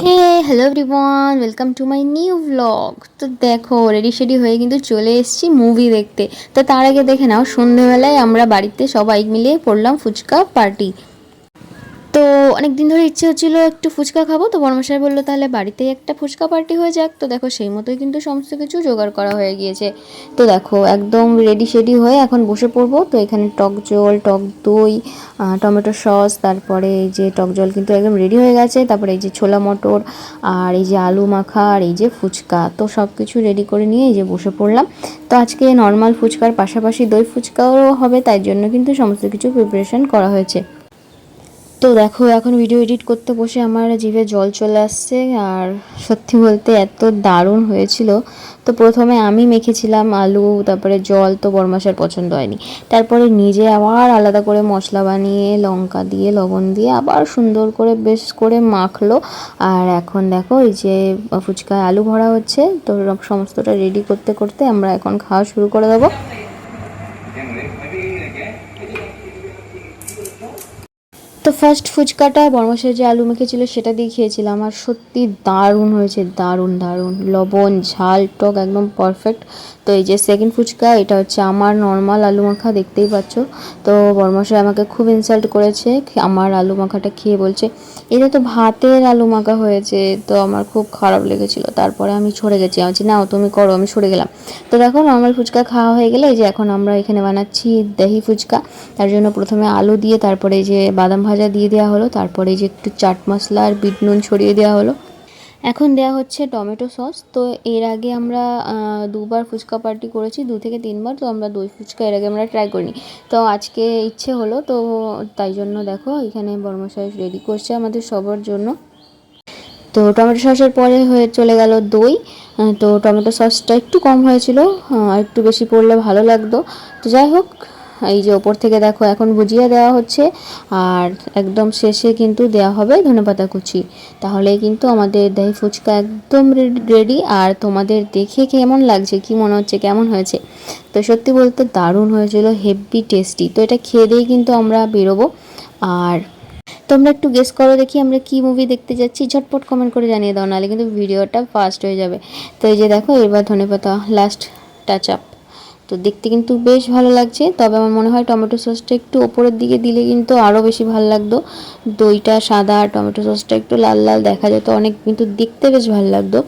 Hey hello everyone welcome to my new blog তো দেখো ready shady হয়ে কিন্তু চলে এসেছি মুভি দেখতে। তো তার আগে দেখে নাও সন্ধেবেলায় আমরা বাড়িতে সবাই মিলে পড়লাম ফুচকা পার্টি তো অনেক দিন ধরে ইচ্ছে হচ্ছিল একটু ফুচকা খাব, তো বর্মশাই বলল, তাহলে বাড়িতেই একটা ফুচকা পার্টি হয়ে যাক। তো দেখো, সেই মতোই কিন্তু সমস্ত কিছু জোগাড় করা হয়ে গিয়েছে। তো দেখো, একদম রেডি শেডি হয়ে এখন বসে পড়ব। তো এখানে টক জল, টক দই টমেটো সস, তারপরে এই যে টক জল কিন্তু একদম রেডি হয়ে গেছে। তারপরে এই যে ছোলা মটর, আর এই যে আলু মাখা, আর এই যে ফুচকা। তো সব কিছু রেডি করে নিয়ে এই যে বসে পড়লাম। তো আজকে নর্মাল ফুচকার পাশাপাশি দই ফুচকাও হবে, তাই জন্য কিন্তু সমস্ত কিছু প্রিপারেশন করা হয়েছে। তো দেখো, এখন ভিডিও এডিট করতে বসে আমার জিভে জল চলে আসছে। আর সত্যি বলতে এত দারুণ হয়েছিল। তো প্রথমে আমি মেখেছিলাম আলু, তারপরে জল, তো বরমাসার পছন্দ হয়নি। তারপরে নিজে আবার আলাদা করে মশলা বানিয়ে, লঙ্কা দিয়ে, লবণ দিয়ে আবার সুন্দর করে বেশ করে মাখলো। আর এখন দেখো, এই যে ফুচকায় আলু ভরা হচ্ছে, তো সমস্তটা রেডি করতে করতে আমরা এখন খাওয়া শুরু করে দেবো। তো ফার্স্ট ফুচকাটা বর্মশের যে আলু মেখেছিল সেটা দিয়ে খেয়েছিলাম। আর সত্যি দারুণ হয়েছে, দারুণ দারুণ। লবণ, ঝাল, টক একদম পারফেক্ট তো এই যে সেকেন্ড ফুচকা, এটা হচ্ছে আমার নর্মাল আলু মাখা, দেখতেই পাচ্ছ। তো বর্মশাই আমাকে খুব ইনসাল্ট করেছে আমার আলু মাখাটা খেয়ে বলছে, এটা তো ভাতের আলু মাখা হয়েছে। তো আমার খুব খারাপ লেগেছিল। তারপরে আমি সরে গেছি। আমি নাও তুমি করো, আমি সরে গেলাম। তো দেখো নর্মাল ফুচকা খাওয়া হয়ে গেলে এই যে এখন আমরা এখানে বানাচ্ছি দহি ফুচকা। তার জন্য প্রথমে আলু দিয়ে, তারপরে এই যে বাদাম ভাজা দিয়ে দেওয়া হলো, তারপরে যে একটু চাট মশলা আর বিট নুন ছড়িয়ে দেওয়া হলো। এখন দেওয়া হচ্ছে টমেটো সস। তো এর আগে আমরা দুবার ফুচকা পার্টি করেছি, দু থেকে তিনবার, তো আমরা দই ফুচকা এর আগে আমরা ট্রাই করিনি। তো আজকে ইচ্ছে হলো, তো তাই জন্য দেখো এখানে বর্মশাই রেডি করছে আমাদের সবার জন্য। তো টমেটো সসের পরে হয়ে চলে গেল দই। তো টমেটো সসটা একটু কম হয়েছিল একটু বেশি পড়লে ভালো লাগতো। তো যাই হোক এই যে ওপর থেকে দেখো, এখন ভুজিয়া দেওয়া হচ্ছে। আর একদম শেষে কিন্তু দেওয়া হবে ধনেপাতা কুচি। তাহলে কিন্তু আমাদের দই ফুচকা একদম রেডি আর তোমাদের দেখে কেমন লাগছে, কি মনে হচ্ছে, কেমন হয়েছে? তো সত্যি বলতে দারুণ হয়েছিল হেভি টেস্টি তো এটা খেয়ে দিয়েই কিন্তু আমরা বেরোবো। আর তোমরা একটু গেস করো দেখি আমরা কি মুভি দেখতে যাচ্ছি। ঝটপট কমেন্ট করে জানিয়ে দাও, নাহলে কিন্তু ভিডিওটা ফাস্ট হয়ে যাবে। তো এই যে দেখো, এবার ধনেপাতা লাস্ট টাচ আপ তো দেখতে কিন্তু বেশ ভালো লাগছে। তবে আমার মনে হয় টমেটো সসটা একটু ওপরের দিকে দিলে কিন্তু আরও বেশি ভালো লাগতো। দইটা সাদা আর টমেটো সসটা একটু লাল লাল দেখা যেত, অনেক কিন্তু দেখতে বেশ ভালো লাগতো।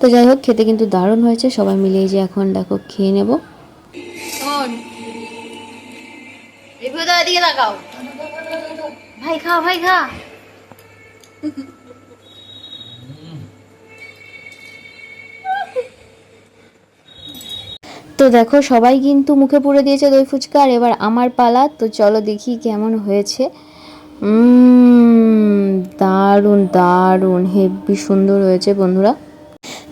তো যাই হোক, খেতে কিন্তু দারুণ হয়েছে। সবাই মিলে যে এখন দেখো খেয়ে নেব। ভাই খা ভাই খা। তো দেখো, সবাই কিন্তু মুখে পুড়ে দিয়েছে দই ফুচকা, আর এবার আমার পালা। তো চলো দেখি কেমন হয়েছে। দারুণ দারুণ হেভি সুন্দর হয়েছে বন্ধুরা।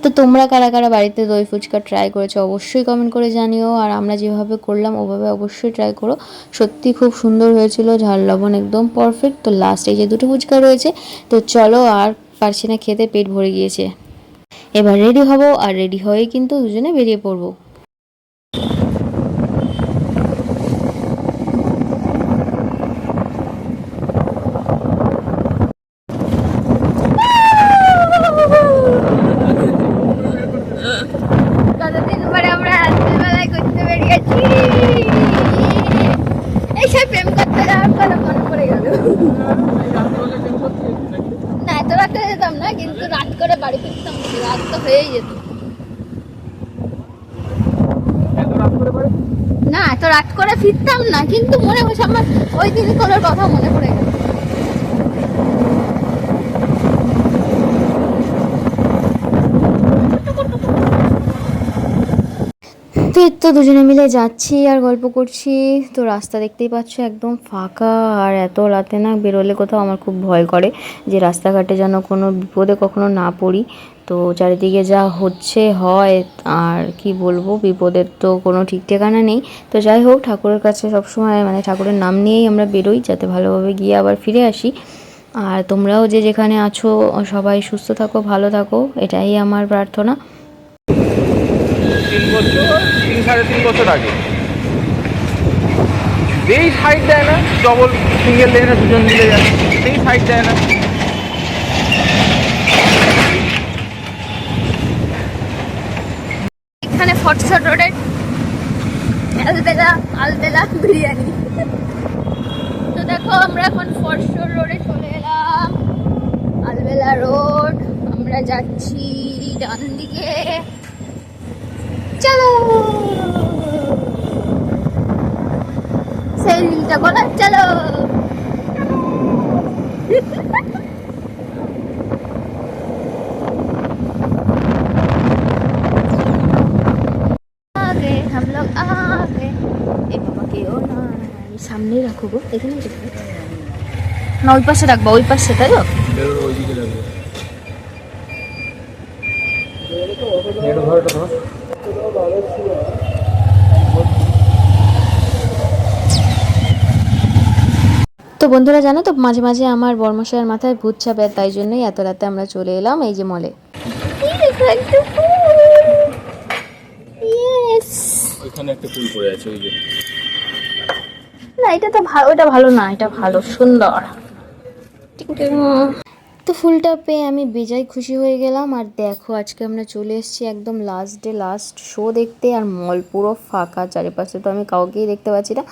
তো তোমরা কারা কারা বাড়িতে দই ফুচকা ট্রাই করেছ অবশ্যই কমেন্ট করে জানিও, আর আমরা যেভাবে করলাম ওভাবে অবশ্যই ট্রাই করো। সত্যি খুব সুন্দর হয়েছিল, ঝাল লবণ একদম পারফেক্ট তো লাস্ট এই যে দুটো ফুচকা রয়েছে, তো চলো আর পারছি না খেতে, পেট ভরে গিয়েছে। এবার রেডি হব, আর রেডি হয়ে কিন্তু দুজনে বেরিয়ে পড়ব কতদিন পরে আমরা রাত্রিবেলায় ঘুরতে বেরিয়েছি এই সব প্রেম করতে যাওয়ার পরে মনে পড়ে গেল না এত রাতে যেতাম না কিন্তু রাত করে বাড়ি ফিরতাম রাত তো না, এত রাত করে ফিরতাম না, কিন্তু মনে হচ্ছে আমার ওই দিনই কলার কথা মনে পড়ে গেল। তো তো দুজনে মিলে যাচ্ছি আর গল্প করছি। তো রাস্তা দেখতেই পাচ্ছ একদম ফাঁকা আর এত রাতে না বেরোলে কোথাও আমার খুব ভয় করে যে রাস্তাঘাটে যেন কোনো বিপদে কখনো না পড়ি। তো চারিদিকে যা হচ্ছে, হয় আর কি বলব, বিপদের তো কোনো ঠিক ঠিকানা নেই। তো যাই হোক, ঠাকুরের কাছে সবসময় মানে ঠাকুরের নাম নিয়েই আমরা বেরোই যাতে ভালোভাবে গিয়ে আবার ফিরে আসি। আর তোমরাও যে যেখানে আছো, সবাই সুস্থ থাকো, ভালো থাকো, এটাই আমার প্রার্থনা। তিন বছর, তিন, সাড়ে তিন বছর আগে। যেই সাইড দেয় না ডবল সিঙ্গেল লেনে দুজন মিলে যায়, সেই সাইড দেয় না। এখানে ফটসট রোডের আলবেলা আলবেলা বিরিয়ানি। তো দেখো, আমরা এখন ফটসট রোডে চলে এলাম। আলবেলা রোড, আমরা যাচ্ছি ডান দিকে চলো। সেই লিলটা বলার চলো। রাখো গো, এখানে ওই পাশে রাখবা, ওই পাশে, তাই তো? ওই তো বন্ধুরা জানো তো মাঝে মাঝে আমার বর্মশাইয়ের মাথায় ভূত চাপে আর তাই জন্যই এত রাতে আমরা চলে এলাম এই যে মলে কি দেখো একটা ইয়েস ওইখানে একটা ফুল পড়ে আছে ওই যে। না এটা তো ভালো এটা ভালো না এটা ভালো সুন্দর। তো ফুলটা পেয়ে আমি বেজায় খুশি হয়ে গেলাম। আর দেখো, আজকে আমরা চলে এসেছি একদম লাস্ট ডে লাস্ট শো দেখতে। আর মল পুরো ফাঁকা, চারিপাশে তো আমি কাউকেই দেখতে পাচ্ছি না।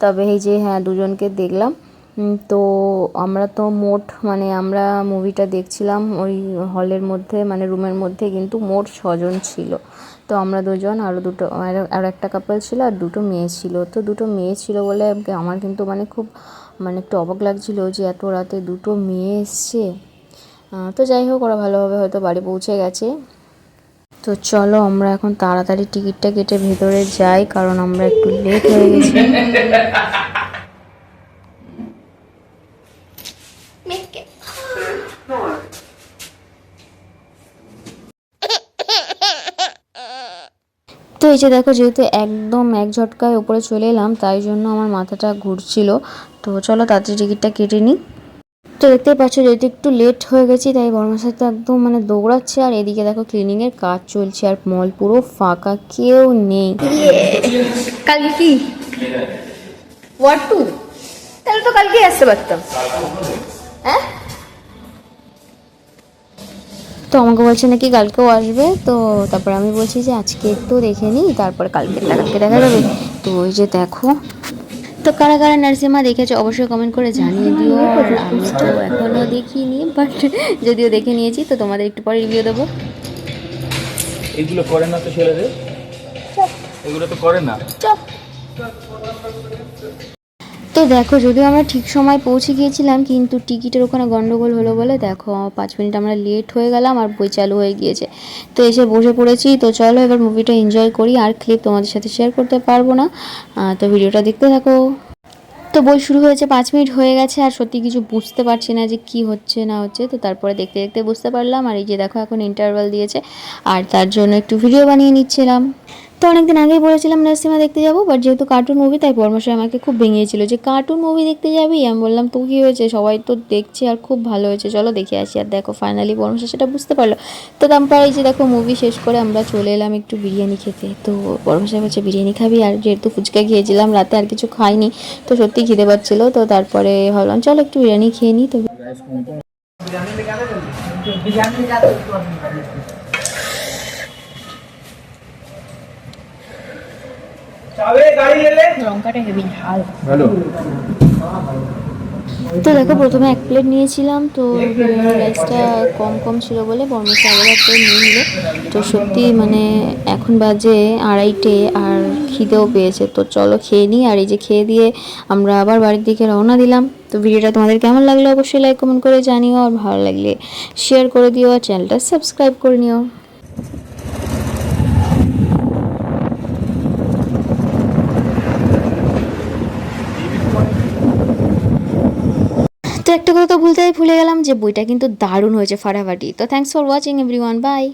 তবে এই যে হ্যাঁ দুজনকে দেখলাম। তো আমরা তো মোট মানে আমরা মুভিটা দেখছিলাম ওই হলের মধ্যে মানে রুমের মধ্যে, কিন্তু মোট ছজন ছিল। তো আমরা দুজন আরও দুটো, আর- একটা কাপল ছিল আর দুটো মেয়ে ছিল। তো দুটো মেয়ে ছিল বলে আমার কিন্তু মানে খুব মানে একটু অবাক লাগছিল যে এত রাতে দুটো মেয়ে এসছে। তো যাই হোক ওরা ভালোভাবে হয়তো বাড়ি পৌঁছে গেছে। তো চলো আমরা এখন তাড়াতাড়ি টিকিটটা কেটে ভেতরে যাই কারণ আমরা একটু লেট হয়ে গেছি। তো এই যে দেখো যেহেতু একদম এক ঝটকায় উপরে চলে এলাম তাই জন্য আমার মাথাটা ঘুরছিল। তো চলো তাড়াতাড়ি টিকিটটা কেটে নিই। তো দেখতেই পাচ্ছ যেহেতু একটু লেট হয়ে গেছি তাই বর্মার তো একদম মানে দৌড়াচ্ছে আর এদিকে দেখো ক্লিনিংয়ের কাজ চলছে আর মল পুরো ফাঁকা কেউ নেই। কালকে কি? ওয়ার্ড টু তাহলে তো কালকেই আসতে পারতাম। হ্যাঁ? তো আমাকে বলছে নাকি কালকেও আসবে তো তারপরে আমি বলছি যে আজকে একটু দেখে নিই তারপর কালকে কালকে দেখা যাবে। তো ওই যে দেখো তো কারা কারা নার্সিমা দেখেছ অবশ্যই কমেন্ট করে জানিয়ে দিও। আর আমি তো এখনও দেখিনি বাট যদিও দেখে নিয়েছি তো তোমাদের একটু পরে রিভিউ দেবো। এগুলো করে না তো ছেলেদের? এগুলো তো করে না? দেখো, যদিও আমরা ঠিক সময় পৌঁছে গিয়েছিলাম, কিন্তু টিকিটের ওখানে গন্ডগোল হলো বলে দেখো, পাঁচ মিনিট আমরা লেট হয়ে গেলাম আর বই চালু হয়ে গিয়েছে। তো এসে বসে পড়েছি। তো চলো, এবার মুভিটা এনজয় করি। আর ক্লিপ তোমাদের সাথে শেয়ার করতে পারব না। তো ভিডিওটা দেখতে থাকো। তো বই শুরু হয়েছে, পাঁচ মিনিট হয়ে গেছে। আর সত্যি কিছু বুঝতে পারছি না যে কি হচ্ছে, না হচ্ছে। তো তারপরে দেখতে দেখতে বুঝতে পারলাম। আর এই যে দেখো, এখন ইন্টারভাল দিয়েছে। আর তার জন্য একটু ভিডিও বানিয়ে নিচ্ছিলাম। তো অনেকদিন আগেই বলেছিলাম নার্সিমা দেখতে যাব বাট যেহেতু কার্টুন মুভি তাই পরমশাই আমাকে খুব ভেঙিয়েছিল যে কার্টুন মুভি দেখতে যাবি? আমি বললাম, তো কী হয়েছে? সবাই তো দেখছে আর খুব ভালো হয়েছে। চলো দেখে আসি আর দেখো ফাইনালি পরমশাই সেটা বুঝতে পারল। তো তারপর এই যে দেখো মুভি শেষ করে আমরা চলে এলাম একটু বিরিয়ানি খেতে। তো পরমশাই বলছে বিরিয়ানি খাবি। আর যেহেতু ফুচকা খেয়েছিলাম, রাতে আর কিছু খাইনি, তো সত্যি খিদে পাচ্ছিলো। তো তারপরে ভাবলাম, চলো একটু বিরিয়ানি খেয়ে নিই তো। লঙ্কাটা হেভি ঝাল। হ্যালো তো দেখো প্রথমে এক প্লেট নিয়েছিলাম তো রাইসটা কম কম ছিল বলে বর্মশা আবার এক প্লেট নিয়ে নিল। তো সত্যি মানে এখন বাজে আড়াইটে আর খিদেও পেয়েছে। তো চলো খেয়ে নিই আর এই যে খেয়ে দিয়ে আমরা আবার বাড়ির দিকে রওনা দিলাম। তো ভিডিওটা তোমাদের কেমন লাগল অবশ্যই লাইক কমেন্ট করে জানিও আর ভালো লাগলে শেয়ার করে দিও আর চ্যানেলটা সাবস্ক্রাইব করে নিও তো একটা কথা তো ভুলতে ভুলে গেলাম যে বইটা কিন্তু দারুণ হয়েছে ফাটাফাটি। তো thanks for watching everyone bye